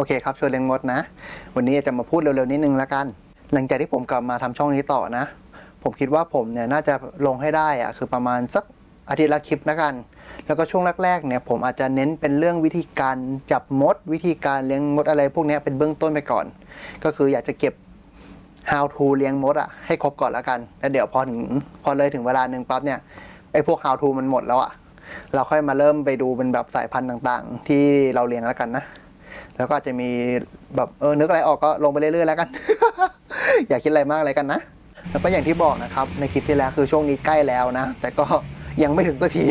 โอเคครับชวนเลี้ยงมดนะ วันนี้จะมาพูดเร็วๆนิดนึงละกัน หลังจากที่ผมกลับมาทำช่องนี้ต่อนะ ผมคิดว่าผมเนี่ยน่าจะลงให้ได้อะคือประมาณสักอาทิตย์ละคลิปนะกัน แล้วก็ช่วงแรกๆเนี่ยผมอาจจะเน้นเป็นเรื่องวิธีการจับมด วิธีการเลี้ยงมดอะไรพวกนี้เป็นเบื้องต้นไปก่อน ก็คืออยากจะเก็บ how to เลี้ยงมดอะให้ครบก่อนแล้วกันแล้วเดี๋ยวพอถึงพอเลยถึงเวลาหนึ่งปั๊บเนี่ยไอ้พวก how to มันหมดแล้วอะเราค่อยมาเริ่มไปดูเป็นแบบสายพันธุ์ต่างๆ ที่เราเลี้ยงแล้วกันนะ แล้วก็จะมีแบบเออนึกอะไรออกก็ลงไปเรื่อยๆแล้วกัน อย่าคิดอะไรมากเลยกันนะแล้วก็อย่างที่บอกนะครับ ในคลิปที่แล้วคือช่วงนี้ใกล้แล้วนะ แต่ก็ยังไม่ถึงสักที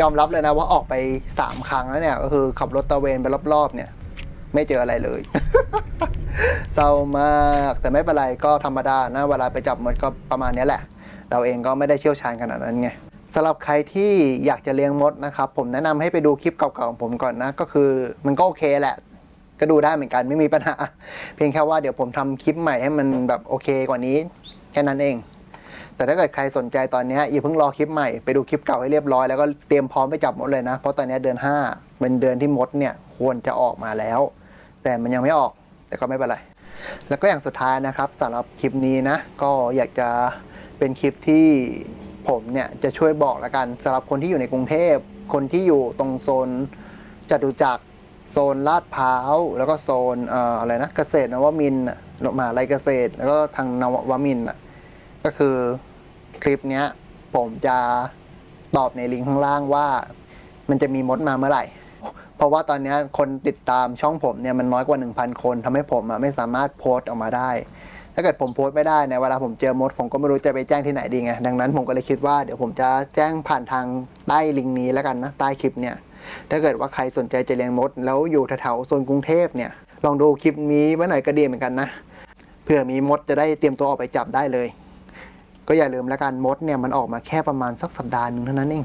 ยอมรับเลยนะว่าออกไปสามครั้งแล้วเนี่ย ก็คือขับรถตะเวนไปรอบๆ เนี่ย ไม่เจออะไรเลย เศร้ามากแต่ไม่เป็นไรก็ธรรมดานะ เวลาไปจับมดก็ประมาณนี้แหละ เราเองก็ไม่ได้เชี่ยวชาญขนาดนั้นไง สำหรับใครที่อยากจะเลี้ยงมดนะครับ ผมแนะนำให้ไปดูคลิปเก่าๆของผมก่อนนะ ก็คือมันก็โอเคแหละ ก็ดูได้เหมือนกันไม่มีปัญหา เพียงแค่ว่าเดี๋ยวผมทำคลิปใหม่ให้มันแบบโอเคกว่านี้ แค่นั้นเอง แต่ถ้าเกิดใครสนใจตอนนี้อย่าเพิ่งรอคลิปใหม่ไปดูคลิปเก่าให้เรียบร้อยแล้วก็เตรียมพร้อมไปจับมดเลยนะ เพราะตอนนี้เดือน 5 เป็นเดือนที่มดเนี่ยควรจะออกมาแล้ว แต่มันยังไม่ออกแต่ก็ไม่เป็นไรแล้วก็อย่างสุดท้ายนะครับสำหรับคลิปนี้นะก็อยากจะเป็นคลิปที่ ผมเนี่ยจะช่วยบอกล้วกันสำหรับคนที่อยู่ในกรุงเทพ คนที่อยู่ตรงโซนจตุจักรโซนลาดพร้าว แล้วก็โซนออะไรนะเกษตรนวมินมหาลัยเกษตร แล้วก็ทางนวมินก็คือคลิปเนี้ยผมจะตอบในลิงก์ข้างล่างว่า มันจะมีมดมาเมื่อไหร่ เพราะว่าตอนนี้คนติดตามช่องผมเนี่ยมันน้อยกว่า 1,000 คนทำให้ผมไม่สามารถโพสต์ออกมาได้ ถ้าเกิดผมโพสต์ไม่ได้ในยเวลาผมเจอมดผมก็ไม่รู้จะไปแจ้งที่ไหนดีไงดังนั้นผมก็เลยคิดว่าเดี๋ยวผมจะแจ้งผ่านทางใต้ลิงก์นี้แล้วกันนะใต้คลิปเนี่ยถ้าเกิดว่าใครสนใจจะเลี้ยงมด แล้วอยู่แถวๆโซนกรุงเทพเนี่ยลองดูคลิปนี้ไว้หน่อยก็ดีเหมือนกันนะเพื่อมีมดจะได้เตรียมตัวออกไปจับได้เลย ก็อย่าลืมแล้วกันมดเนี่ยมันออกมาแค่ประมาณสักสัปดาห์หนึ่งเท่านั้นเอง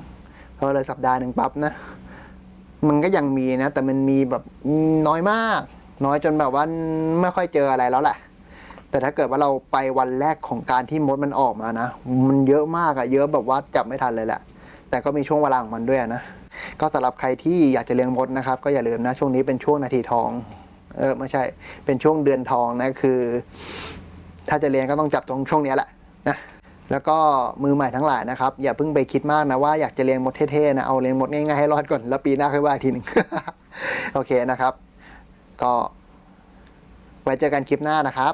พอเลยสัปดาห์หนึ่งปั๊บนะมันก็ยังมีนะ แต่มันมีแบบน้อยมาก น้อยจนแบบว่าไม่ค่อยเจออะไรแล้วแหละ แต่ถ้าเกิดว่าเราไปวันแรกของการที่มดมันออกมานะ มันเยอะมากอะเยอะแบบว่าจับไม่ทันเลยแหละ แต่ก็มีช่วงเวลาของมันด้วยนะ ก็สำหรับใครที่อยากจะเลี้ยงมดนะครับ ก็อย่าลืมนะ ช่วงนี้เป็นช่วงนาทีทอง เออไม่ใช่ เป็นช่วงเดือนทองนะคือ ถ้าจะเลี้ยงก็ต้องจับตรงช่วงนี้แหละนะแล้วก็มือใหม่ทั้งหลายนะครับ อย่าเพิ่งไปคิดมากนะว่าอยากจะเลี้ยงมดเท่ๆนะเอาเลี้ยงมดง่ายๆให้รอดก่อนแล้วปีหน้าค่อยว่าทีหนึ่งโอเคนะครับ ก็ไว้เจอกันคลิปหน้านะครับ